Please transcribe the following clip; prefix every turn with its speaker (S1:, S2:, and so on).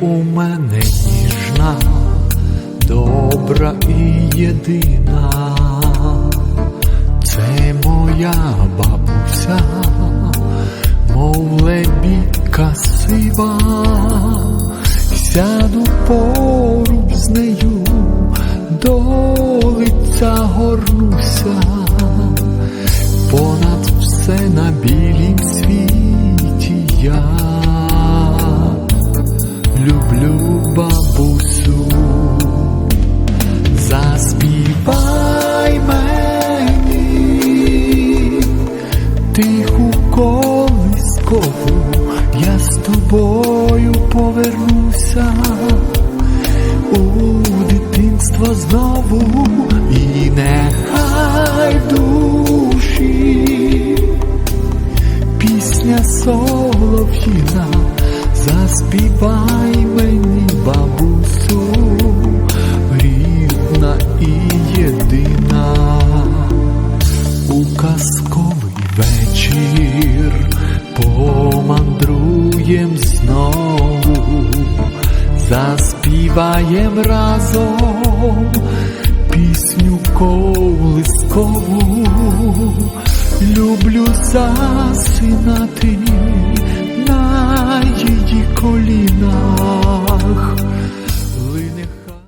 S1: у мене ніжна, добра і єдина, це моя бабуся, мов лебідка сива, сяду поруч з нею, до лиця горнуся, понад все на білім світі я бабусю, заспівай мені тиху колискову, я з тобою повернуся у дитинство знову, і нехай душі пісня солов'їна, заспівай вечір помандруєм знову, заспіваєм разом пісню колискову. Люблю засинати на її колінах,